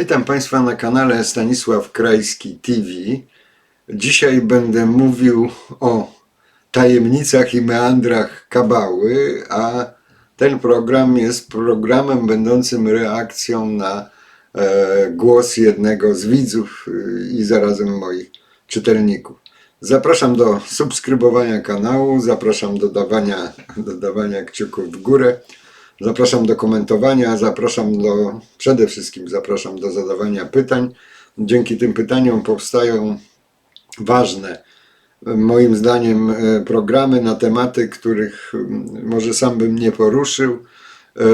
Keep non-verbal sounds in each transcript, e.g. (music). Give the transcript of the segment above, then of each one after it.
Witam Państwa na kanale Stanisław Krajski TV. Dzisiaj będę mówił o tajemnicach i meandrach kabały, a ten program jest programem będącym reakcją na e, głos jednego z widzów e, i zarazem moich czytelników. Zapraszam do subskrybowania kanału, zapraszam do dawania, do dawania kciuków w górę. Zapraszam do komentowania, zapraszam do, przede wszystkim zapraszam do zadawania pytań. Dzięki tym pytaniom powstają ważne, moim zdaniem, e, programy na tematy, których może sam bym nie poruszył. E,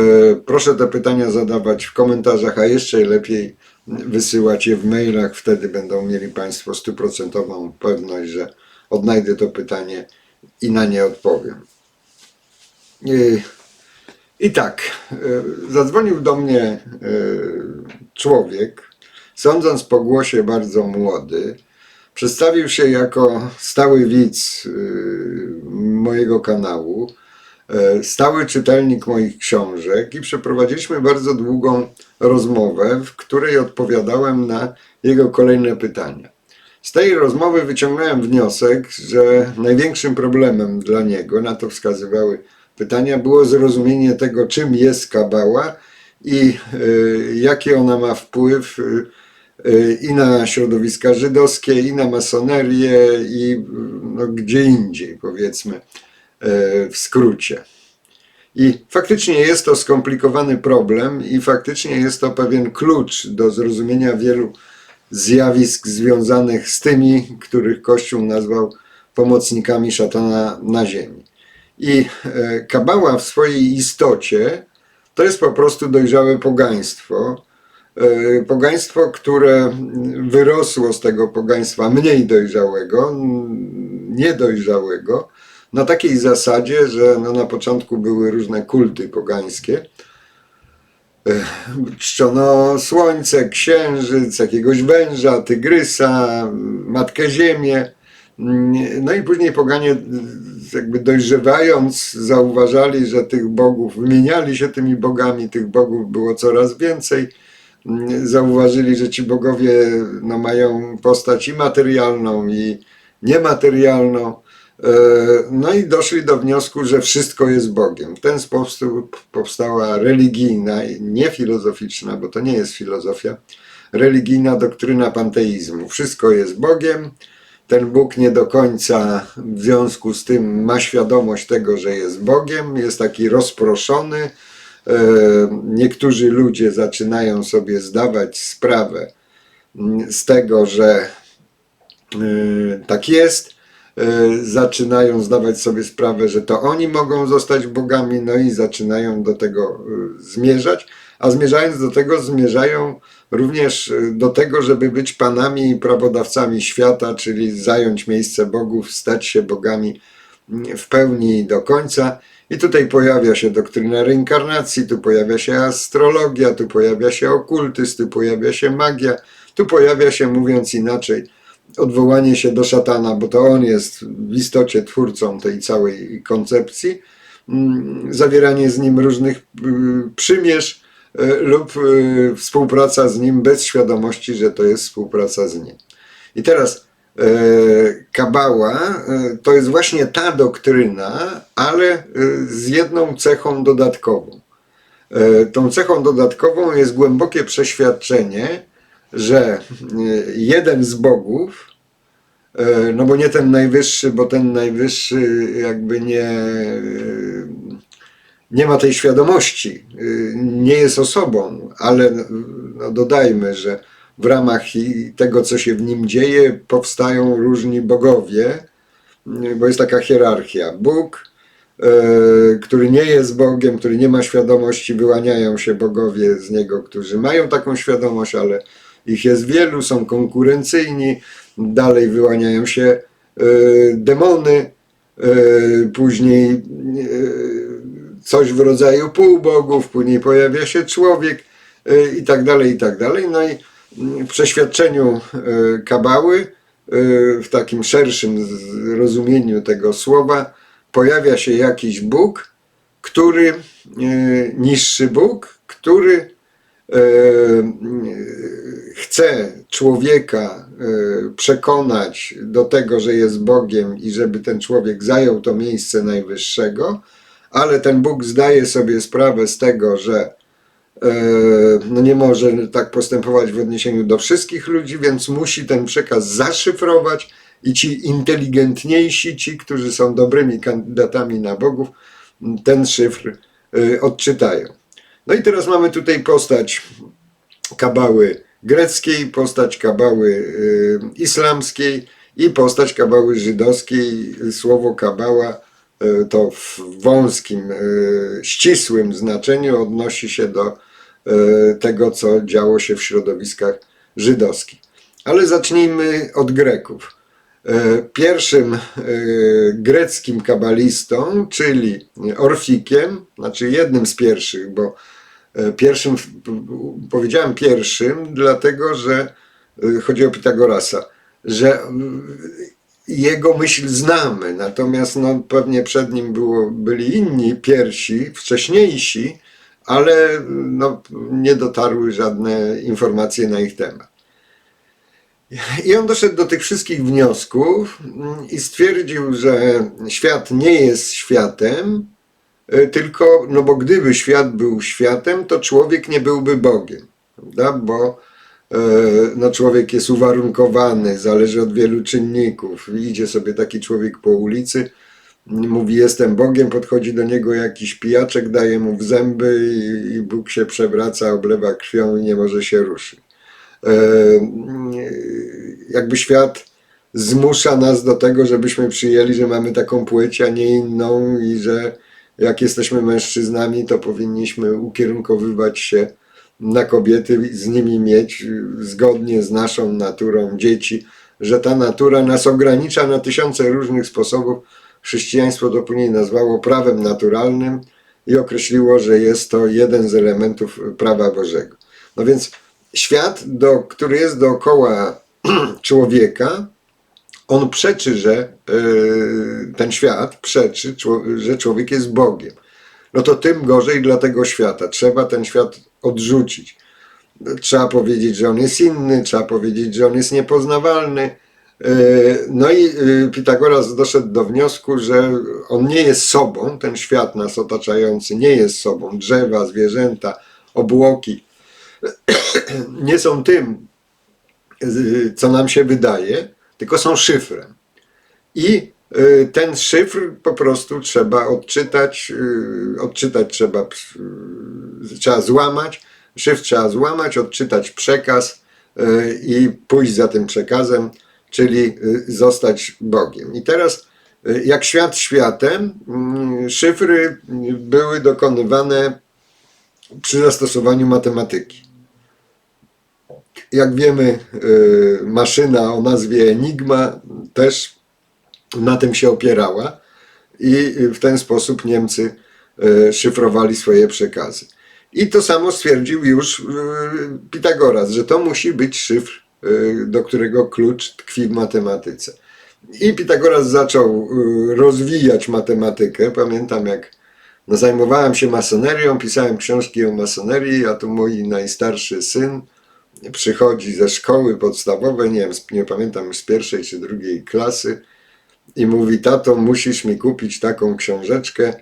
Proszę te pytania zadawać w komentarzach, a jeszcze lepiej wysyłać je w mailach. Wtedy będą mieli Państwo stuprocentową pewność, że odnajdę to pytanie i na nie odpowiem. I- tak, e, zadzwonił do mnie e, człowiek, sądząc po głosie bardzo młody. Przedstawił się jako stały widz e, mojego kanału, stały czytelnik moich książek i przeprowadziliśmy bardzo długą rozmowę, w której odpowiadałem na jego kolejne pytania. Z tej rozmowy wyciągnąłem wniosek, że największym problemem dla niego, na to wskazywały pytania, było zrozumienie tego, czym jest kabała i y, jaki ona ma wpływ y, y, i na środowiska żydowskie, i na masonerię, i no, gdzie indziej, powiedzmy, w skrócie. I faktycznie jest to skomplikowany problem, i faktycznie jest to pewien klucz do zrozumienia wielu zjawisk związanych z tymi, których Kościół nazwał pomocnikami szatana na ziemi. I e, kabała w swojej istocie to jest po prostu dojrzałe pogaństwo. E, Pogaństwo, które wyrosło z tego pogaństwa mniej dojrzałego, niedojrzałego, na takiej zasadzie, że no na początku były różne kulty pogańskie. E, Czczono słońce, księżyc, jakiegoś węża, tygrysa, matkę ziemię. No i później poganie jakby dojrzewając zauważali, że tych bogów, wymieniali się tymi bogami, tych bogów było coraz więcej. Zauważyli, że ci bogowie no, mają postać i materialną, i niematerialną. E, No i doszli do wniosku, że wszystko jest Bogiem. W ten sposób powstała religijna, nie filozoficzna, bo to nie jest filozofia, religijna doktryna panteizmu. Wszystko jest Bogiem, ten Bóg nie do końca w związku z tym ma świadomość tego, że jest Bogiem, jest taki rozproszony. E, Niektórzy ludzie zaczynają sobie zdawać sprawę mm, z tego, że e, tak jest. E, Zaczynają zdawać sobie sprawę, że to oni mogą zostać bogami, no i zaczynają do tego zmierzać, a zmierzając do tego, zmierzają również e, do tego, żeby być panami i prawodawcami świata, czyli zająć miejsce bogów, stać się bogami mm, w pełni i do końca. I tutaj pojawia się doktryna reinkarnacji, tu pojawia się astrologia, tu pojawia się okultyzm, tu pojawia się magia, tu pojawia się, mówiąc inaczej, odwołanie się do szatana, bo to on jest w istocie twórcą tej całej koncepcji, mm, zawieranie z nim różnych y, przymierz y, lub y, współpraca z nim bez świadomości, że to jest współpraca z nim. I teraz e, Kabała e, to jest właśnie ta doktryna, ale e, z jedną cechą dodatkową. E, Tą cechą dodatkową jest głębokie przeświadczenie, że e, jeden z bogów, e, no bo nie ten najwyższy, bo ten najwyższy jakby nie, e, nie ma tej świadomości, e, nie jest osobą, ale no dodajmy, że w ramach tego, co się w nim dzieje, powstają różni bogowie, bo jest taka hierarchia. Bóg, e, który nie jest Bogiem, który nie ma świadomości, wyłaniają się bogowie z niego, którzy mają taką świadomość, ale ich jest wielu, są konkurencyjni, dalej wyłaniają się demony, później coś w rodzaju półbogów, później pojawia się człowiek e, i tak dalej, i tak dalej. No i w przeświadczeniu e, Kabały, e, w takim szerszym rozumieniu tego słowa, pojawia się jakiś Bóg, który, niższy Bóg, który chce człowieka przekonać do tego, że jest Bogiem i żeby ten człowiek zajął to miejsce najwyższego, ale ten Bóg zdaje sobie sprawę z tego, że e, no nie może tak postępować w odniesieniu do wszystkich ludzi, więc musi ten przekaz zaszyfrować i ci inteligentniejsi, ci, którzy są dobrymi kandydatami na bogów, ten szyfr e, odczytają. No i teraz mamy tutaj postać kabały greckiej, postać kabały y, islamskiej i postać kabały żydowskiej. Słowo kabała to w wąskim, y, ścisłym znaczeniu odnosi się do y, tego, co działo się w środowiskach żydowskich. Ale zacznijmy od Greków. Pierwszym greckim kabalistą, czyli Orfikiem, znaczy jednym z pierwszych, bo E, Pierwszym, powiedziałem pierwszym, dlatego że e, chodzi o Pitagorasa, że jego myśl znamy, natomiast no, pewnie przed nim było, byli inni pierwsi, wcześniejsi, ale no, nie dotarły żadne informacje na ich temat. I on doszedł do tych wszystkich wniosków mm, i stwierdził, że świat nie jest światem, E, tylko, no bo gdyby świat był światem, to człowiek nie byłby Bogiem, prawda? Bo no człowiek jest uwarunkowany, zależy od wielu czynników. Idzie sobie taki człowiek po ulicy, mówi jestem Bogiem, podchodzi do niego jakiś pijaczek, daje mu w zęby i, i Bóg się przewraca, oblewa krwią i nie może się ruszyć. E, jakby świat zmusza nas do tego, żebyśmy przyjęli, że mamy taką płeć, a nie inną i że jak jesteśmy mężczyznami, to powinniśmy ukierunkowywać się na kobiety, z nimi mieć zgodnie z naszą naturą dzieci, że ta natura nas ogranicza na tysiące różnych sposobów. Chrześcijaństwo to później nazwało prawem naturalnym i określiło, że jest to jeden z elementów prawa Bożego. No więc świat, do, który jest dookoła (clears throat) człowieka, on przeczy, że yy, ten świat przeczy, że człowiek jest Bogiem. No to tym gorzej dla tego świata. Trzeba ten świat odrzucić. Trzeba powiedzieć, że on jest inny, trzeba powiedzieć, że on jest niepoznawalny. Yy, No i yy, Pitagoras doszedł do wniosku, że on nie jest sobą, ten świat nas otaczający nie jest sobą. Drzewa, zwierzęta, obłoki (clears throat) nie są tym, co nam się wydaje, tylko są szyfrem. I y, ten szyfr po prostu trzeba odczytać, odczytać trzeba, trzeba złamać, szyfr trzeba złamać, odczytać przekaz y, i pójść za tym przekazem, czyli y, zostać Bogiem. I teraz, y, jak świat światem, mm, szyfry były dokonywane przy zastosowaniu matematyki jak wiemy, maszyna o nazwie Enigma też na tym się opierała i w ten sposób Niemcy szyfrowali swoje przekazy. I to samo stwierdził już y, Pitagoras, że to musi być szyfr, do którego klucz tkwi w matematyce. I Pitagoras zaczął rozwijać matematykę. Pamiętam, jak no, zajmowałem się masonerią, pisałem książki o masonerii, a tu mój najstarszy syn przychodzi ze szkoły podstawowej, nie wiem, nie pamiętam z pierwszej czy drugiej klasy i mówi, tato, musisz mi kupić taką książeczkę,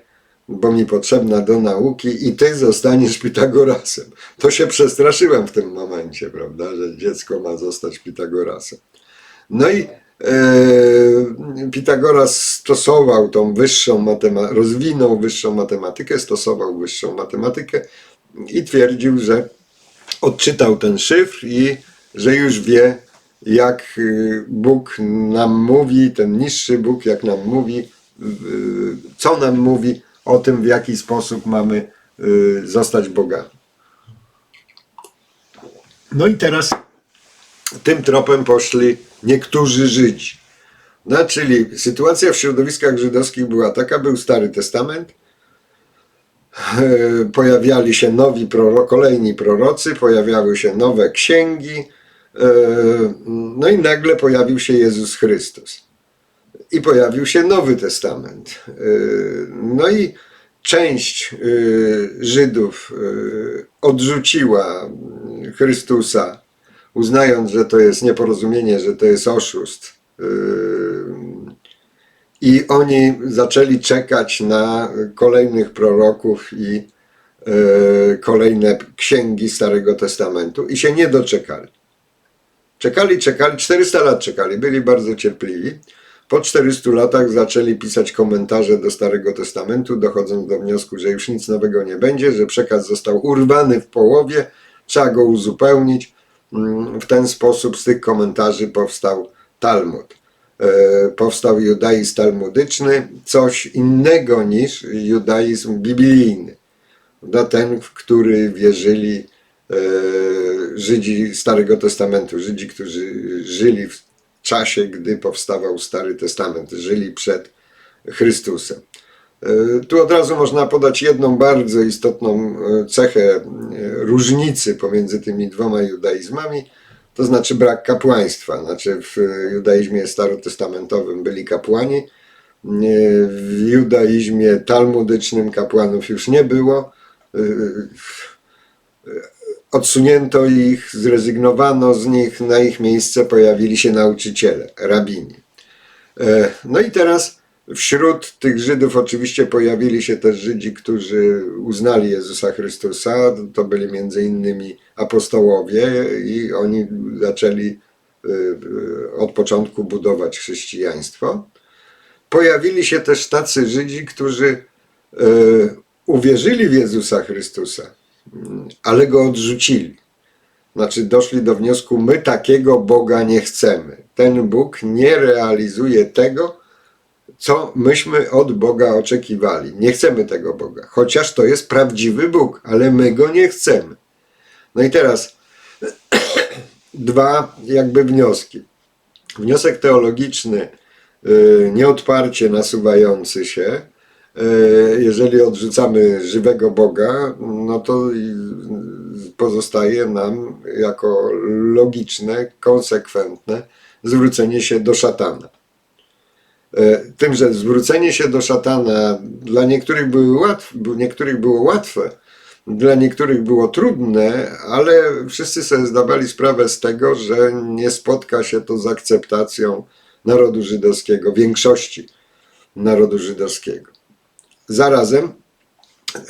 bo mi potrzebna do nauki i ty zostaniesz Pitagorasem. To się przestraszyłem w tym momencie, prawda, że dziecko ma zostać Pitagorasem. No i e, Pitagoras stosował tą wyższą matematykę, rozwinął wyższą matematykę, stosował wyższą matematykę i twierdził, że odczytał ten szyfr i że już wie, jak y, Bóg nam mówi, ten niższy Bóg, jak nam mówi, co nam mówi o tym, w jaki sposób mamy y, zostać Bogami. No i teraz tym tropem poszli niektórzy Żydzi. No, czyli sytuacja w środowiskach żydowskich była taka, był Stary Testament, e, pojawiali się nowi proro- kolejni prorocy, pojawiały się nowe księgi, e, no i nagle pojawił się Jezus Chrystus. I pojawił się Nowy Testament. E, No i część y, Żydów y, odrzuciła y, Chrystusa, uznając, że to jest nieporozumienie, że to jest oszust. y, I oni zaczęli czekać na kolejnych proroków i y, kolejne księgi Starego Testamentu i się nie doczekali. Czekali, czekali, 400 lat czekali, byli bardzo cierpliwi. Po 400 latach zaczęli pisać komentarze do Starego Testamentu, dochodząc do wniosku, że już nic nowego nie będzie, że przekaz został urwany w połowie, trzeba go uzupełnić. Mm, W ten sposób z tych komentarzy powstał Talmud. E, Powstał judaizm talmudyczny, coś innego niż judaizm biblijny. Ten, w który wierzyli e, Żydzi Starego Testamentu, Żydzi, którzy żyli w czasie, gdy powstawał Stary Testament, żyli przed Chrystusem. E, Tu od razu można podać jedną bardzo istotną e, cechę e, różnicy pomiędzy tymi dwoma judaizmami, to znaczy brak kapłaństwa. Znaczy w judaizmie starotestamentowym byli kapłani, w judaizmie talmudycznym kapłanów już nie było. Odsunięto ich, zrezygnowano z nich, na ich miejsce pojawili się nauczyciele, rabini. E, No i teraz wśród tych Żydów oczywiście pojawili się też Żydzi, którzy uznali Jezusa Chrystusa. To byli między innymi apostołowie i oni zaczęli e, od początku budować chrześcijaństwo. Pojawili się też tacy Żydzi, którzy e, uwierzyli w Jezusa Chrystusa, ale go odrzucili. Znaczy doszli do wniosku, my takiego Boga nie chcemy. Ten Bóg nie realizuje tego, co myśmy od Boga oczekiwali. Nie chcemy tego Boga, chociaż to jest prawdziwy Bóg, ale my go nie chcemy. No i teraz (clears throat) dwa jakby wnioski. Wniosek teologiczny, y, nieodparcie nasuwający się, jeżeli odrzucamy żywego Boga, no to pozostaje nam jako logiczne, konsekwentne zwrócenie się do szatana. E, Tym, że zwrócenie się do szatana dla niektórych, były łatw, niektórych było łatwe, dla niektórych było trudne, ale wszyscy sobie zdawali sprawę z tego, że nie spotka się to z akceptacją narodu żydowskiego, większości narodu żydowskiego. Zarazem e,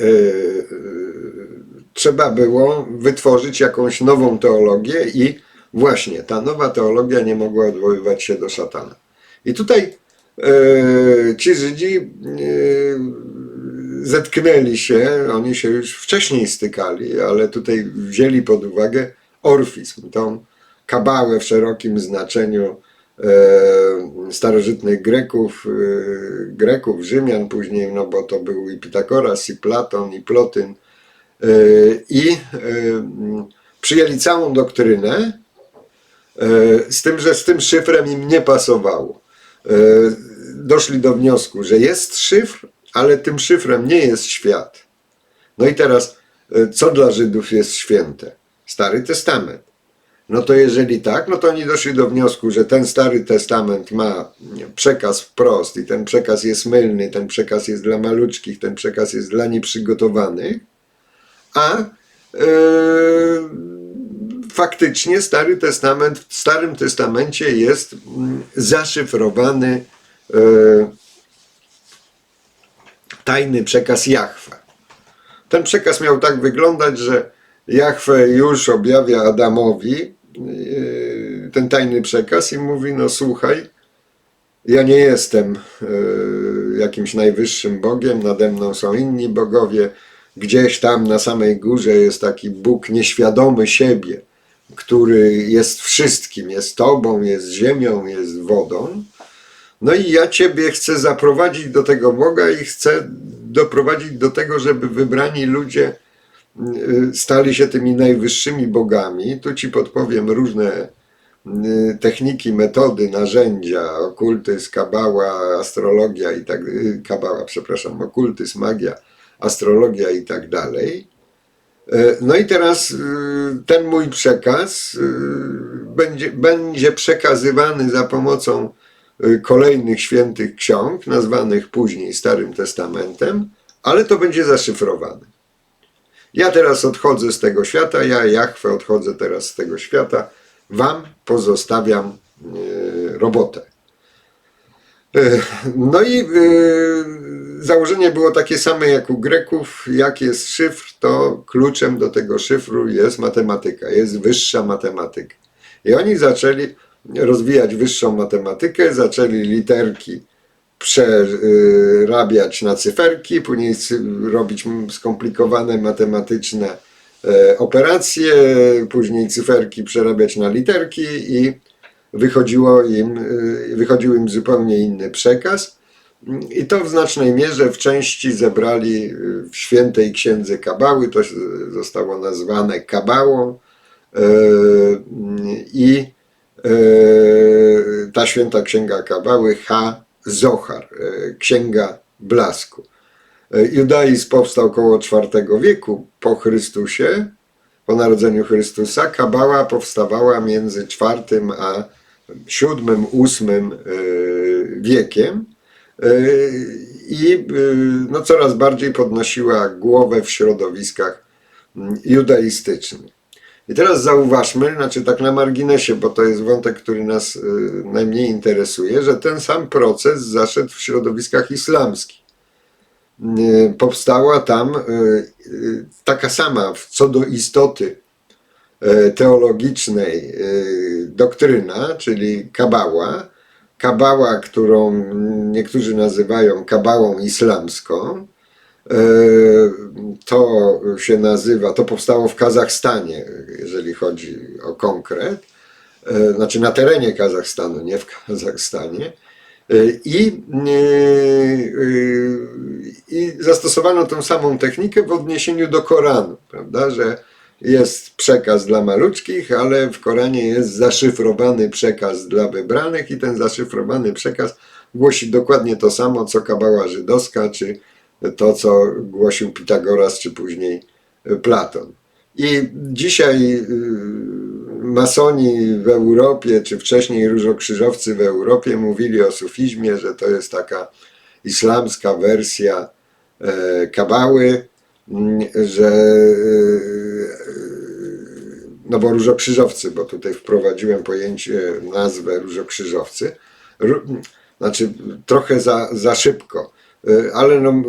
trzeba było wytworzyć jakąś nową teologię i właśnie ta nowa teologia nie mogła odwoływać się do szatana. I tutaj e, ci Żydzi e, zetknęli się, oni się już wcześniej stykali, ale tutaj wzięli pod uwagę orfizm, tą kabałę w szerokim znaczeniu starożytnych Greków, e, Greków, Rzymian później, no bo to był i Pitagoras, i Platon, i Plotyn, e, i e, przyjęli całą doktrynę, e, z tym, że z tym szyfrem im nie pasowało. E, Doszli do wniosku, że jest szyfr, ale tym szyfrem nie jest świat. No i teraz, e, co dla Żydów jest święte? Stary Testament. No to jeżeli tak, no to oni doszli do wniosku, że ten Stary Testament ma przekaz wprost i ten przekaz jest mylny, ten przekaz jest dla maluczkich, ten przekaz jest dla nieprzygotowanych, a e, faktycznie Stary Testament, w Starym Testamencie jest mm, zaszyfrowany e, tajny przekaz Jahwe. Ten przekaz miał tak wyglądać, że Jahwe już objawia Adamowi yy, ten tajny przekaz i mówi: No słuchaj, ja nie jestem yy, jakimś najwyższym Bogiem, nade mną są inni bogowie. Gdzieś tam na samej górze jest taki Bóg nieświadomy siebie, który jest wszystkim, jest Tobą, jest ziemią, jest wodą. No i ja Ciebie chcę zaprowadzić do tego Boga i chcę doprowadzić do tego, żeby wybrani ludzie stali się tymi najwyższymi bogami. Tu Ci podpowiem różne y, techniki, metody, narzędzia, okultyzm, kabała, astrologia i tak, y, kabała, przepraszam, okultyzm, magia, astrologia i tak dalej. No i teraz y, ten mój przekaz y, będzie, będzie przekazywany za pomocą y, kolejnych świętych ksiąg, nazwanych później Starym Testamentem, ale to będzie zaszyfrowane. Ja teraz odchodzę z tego świata, ja Jachwę odchodzę teraz z tego świata. Wam pozostawiam e, robotę. E, No i e, założenie było takie same jak u Greków. Jak jest szyfr, to kluczem do tego szyfru jest matematyka, jest wyższa matematyka. I oni zaczęli rozwijać wyższą matematykę, zaczęli literki przerabiać na cyferki, później robić skomplikowane matematyczne e, operacje, później cyferki przerabiać na literki i wychodziło im, e, wychodził im zupełnie inny przekaz. I to w znacznej mierze w części zebrali e, w świętej księdze Kabały, to zostało nazwane Kabałą. I ta święta księga Kabały, Ha Zohar, e, księga blasku. E, Judaizm powstał około IV wieku po Chrystusie, po narodzeniu Chrystusa. Kabała powstawała między IV a VII, VIII e, wiekiem i no, coraz bardziej podnosiła głowę w środowiskach judaistycznych. I teraz zauważmy, znaczy tak na marginesie, bo to jest wątek, który nas y, najmniej interesuje, że ten sam proces zaszedł w środowiskach islamskich. Y, Powstała tam y, taka sama co do istoty teologicznej doktryna, czyli kabała. Kabała, którą niektórzy nazywają kabałą islamską. E, To się nazywa, to powstało w Kazachstanie, jeżeli chodzi o konkret, E, znaczy na terenie Kazachstanu, nie w Kazachstanie. E, I, I zastosowano tą samą technikę w odniesieniu do Koranu, prawda, że jest przekaz dla maluczkich, ale w Koranie jest zaszyfrowany przekaz dla wybranych i ten zaszyfrowany przekaz głosi dokładnie to samo, co kabała żydowska, czy to, co głosił Pitagoras, czy później Platon. I dzisiaj y, masoni w Europie, czy wcześniej różokrzyżowcy w Europie mówili o sufizmie, że to jest taka islamska wersja e, kabały, mm, że e, no bo różokrzyżowcy, bo tutaj wprowadziłem pojęcie, nazwę różokrzyżowcy, Ró- znaczy trochę za, za szybko, ale no,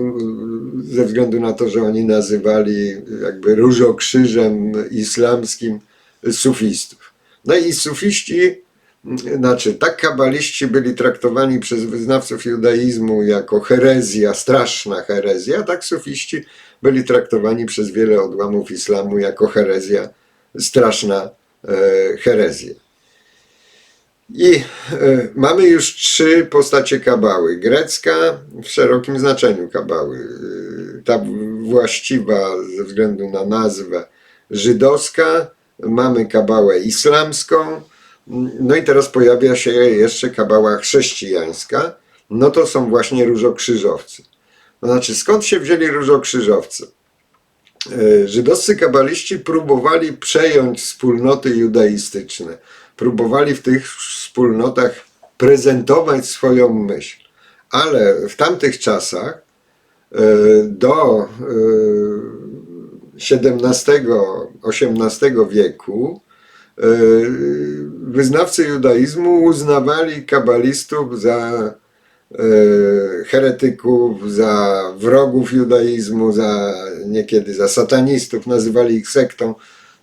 ze względu na to, że oni nazywali jakby różokrzyżem islamskim sufistów. No i sufiści, znaczy tak kabaliści byli traktowani przez wyznawców judaizmu jako herezja, straszna herezja, tak sufiści byli traktowani przez wiele odłamów islamu jako herezja, straszna e, herezja. I e, mamy już trzy postacie kabały. Grecka w szerokim znaczeniu kabały. E, Ta właściwa ze względu na nazwę żydowska. Mamy kabałę islamską. No i teraz pojawia się jeszcze kabała chrześcijańska. No to są właśnie różokrzyżowcy. Znaczy, skąd się wzięli różokrzyżowcy? E, Żydowscy kabaliści próbowali przejąć wspólnoty judaistyczne. Próbowali w tych wspólnotach prezentować swoją myśl. Ale w tamtych czasach e, do e, XVII-XVIII wieku e, wyznawcy judaizmu uznawali kabalistów za e, heretyków, za wrogów judaizmu, za niekiedy za satanistów, nazywali ich sektą.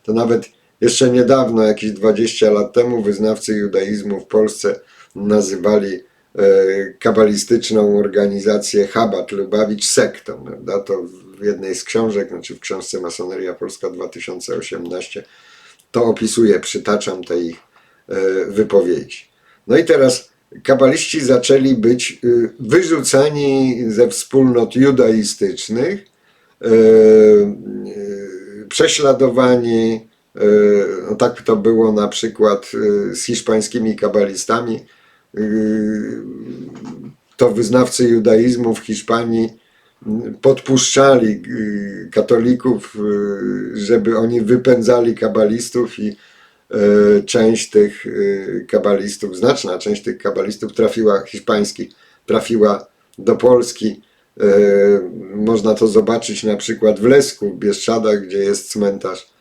To nawet jeszcze niedawno, jakieś 20 lat temu, wyznawcy judaizmu w Polsce nazywali e, kabalistyczną organizację Chabad Lubawicz sektą. Prawda? To w jednej z książek, znaczy w książce Masoneria Polska 2018, to opisuje, przytaczam tej ich e, wypowiedzi. No i teraz kabaliści zaczęli być y, wyrzucani ze wspólnot judaistycznych, e, e, prześladowani. E, No tak to było na przykład e, z hiszpańskimi kabalistami. Y, To wyznawcy judaizmu w Hiszpanii podpuszczali katolików, żeby oni wypędzali kabalistów i e, część tych kabalistów, znaczna część tych kabalistów trafiła, hiszpańskich, trafiła do Polski E, Można to zobaczyć na przykład w Lesku, w Bieszczadach, gdzie jest cmentarz e,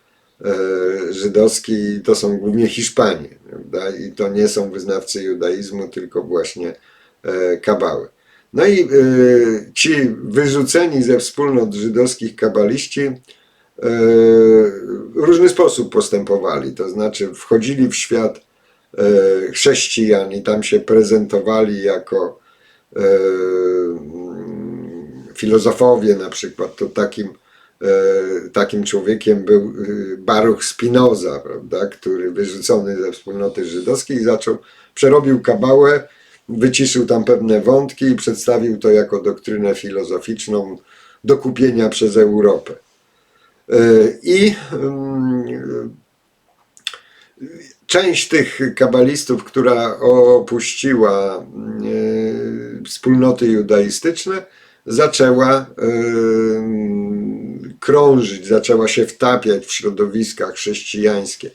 żydowski i to są głównie Hiszpanie. Prawda? I to nie są wyznawcy judaizmu, tylko właśnie e, kabały. No i e, ci wyrzuceni ze wspólnot żydowskich kabaliści e, w różny sposób postępowali, to znaczy wchodzili w świat e, chrześcijan i tam się prezentowali jako e, mm, filozofowie na przykład, to takim, e, takim człowiekiem był e, Baruch Spinoza, prawda, który wyrzucony ze wspólnoty żydowskiej zaczął, przerobił kabałę, wyciszył tam pewne wątki i przedstawił to jako doktrynę filozoficzną do kupienia przez Europę. E, I mm, część tych kabalistów, która opuściła e, wspólnoty judaistyczne, zaczęła e, krążyć, zaczęła się wtapiać w środowiska chrześcijańskie,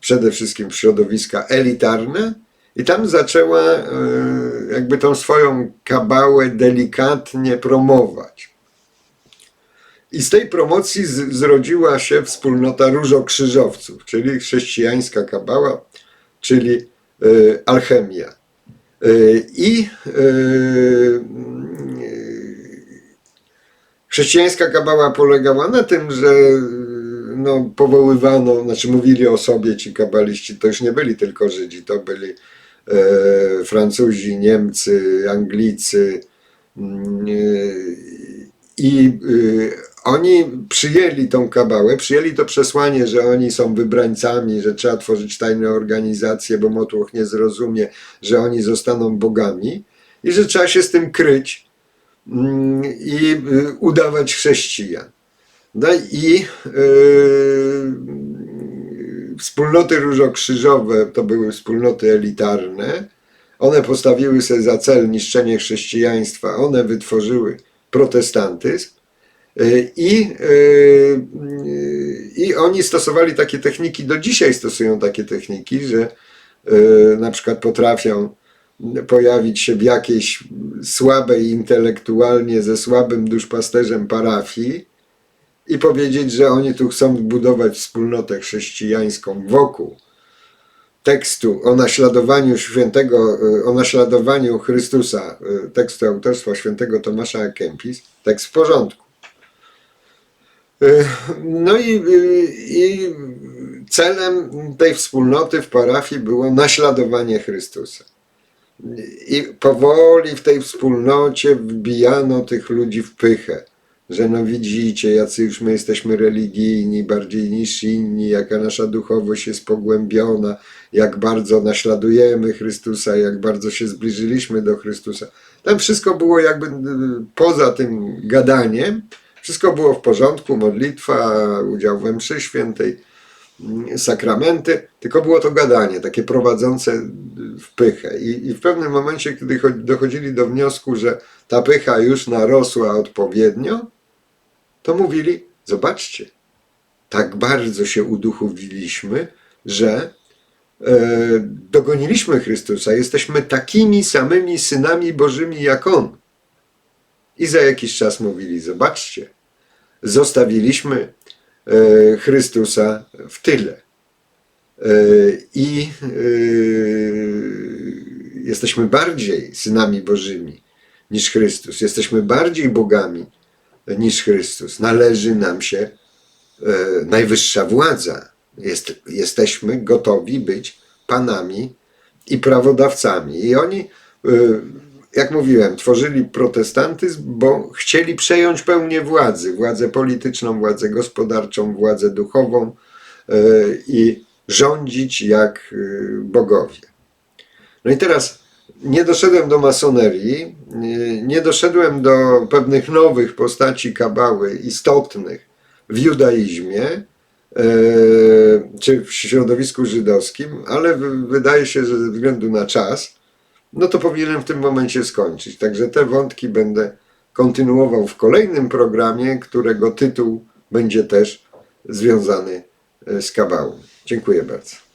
przede wszystkim w środowiska elitarne, i tam zaczęła e, jakby tą swoją kabałę delikatnie promować. I z tej promocji zrodziła się wspólnota różokrzyżowców, czyli chrześcijańska kabała, czyli e, alchemia. E, I chrześcijańska kabała polegała na tym, że no, powoływano, znaczy mówili o sobie ci kabaliści, to już nie byli tylko Żydzi, to byli e, Francuzi, Niemcy, Anglicy, e, i y, oni przyjęli tą kabałę, przyjęli to przesłanie, że oni są wybrańcami, że trzeba tworzyć tajne organizacje, bo Motłoch nie zrozumie, że oni zostaną bogami i że trzeba się z tym kryć i y, udawać chrześcijan. No i y, wspólnoty różokrzyżowe to były wspólnoty elitarne. One postawiły sobie za cel niszczenie chrześcijaństwa. One wytworzyły protestantyzm y, i, y, i oni stosowali takie techniki, do dzisiaj stosują takie techniki, że y, na przykład potrafią pojawić się w jakiejś słabej intelektualnie, ze słabym duszpasterzem parafii i powiedzieć, że oni tu chcą budować wspólnotę chrześcijańską wokół tekstu o naśladowaniu świętego, o naśladowaniu Chrystusa, tekstu autorstwa świętego Tomasza. Kempis, tekst w porządku. No i, i celem tej wspólnoty w parafii było naśladowanie Chrystusa. I powoli w tej wspólnocie wbijano tych ludzi w pychę, że no widzicie, jacy już my jesteśmy religijni, bardziej niż inni, jaka nasza duchowość jest pogłębiona, jak bardzo naśladujemy Chrystusa, jak bardzo się zbliżyliśmy do Chrystusa. Tam wszystko było jakby y, poza tym gadaniem, wszystko było w porządku, modlitwa, udział we mszy świętej, sakramenty, tylko było to gadanie, takie prowadzące w pychę. I, i w pewnym momencie, kiedy cho- dochodzili do wniosku, że ta pycha już narosła odpowiednio, to mówili: Zobaczcie, tak bardzo się uduchowiliśmy, że e, dogoniliśmy Chrystusa, jesteśmy takimi samymi synami Bożymi jak On. I za jakiś czas mówili: Zobaczcie, zostawiliśmy Chrystusa w tyle. E, I e, jesteśmy bardziej synami Bożymi niż Chrystus. Jesteśmy bardziej bogami niż Chrystus. Należy nam się e, najwyższa władza. Jest, jesteśmy gotowi być panami i prawodawcami. I oni, e, jak mówiłem, tworzyli protestantyzm, bo chcieli przejąć pełnię władzy, władzę polityczną, władzę gospodarczą, władzę duchową e, i rządzić jak e, bogowie. No i teraz nie doszedłem do masonerii, nie- doszedłem do pewnych nowych postaci kabały istotnych w judaizmie e, czy w środowisku żydowskim, ale wydaje się, że ze względu na czas, no to powinienem w tym momencie skończyć. Także te wątki będę kontynuował w kolejnym programie, którego tytuł będzie też związany e, z kabałą. Dziękuję bardzo.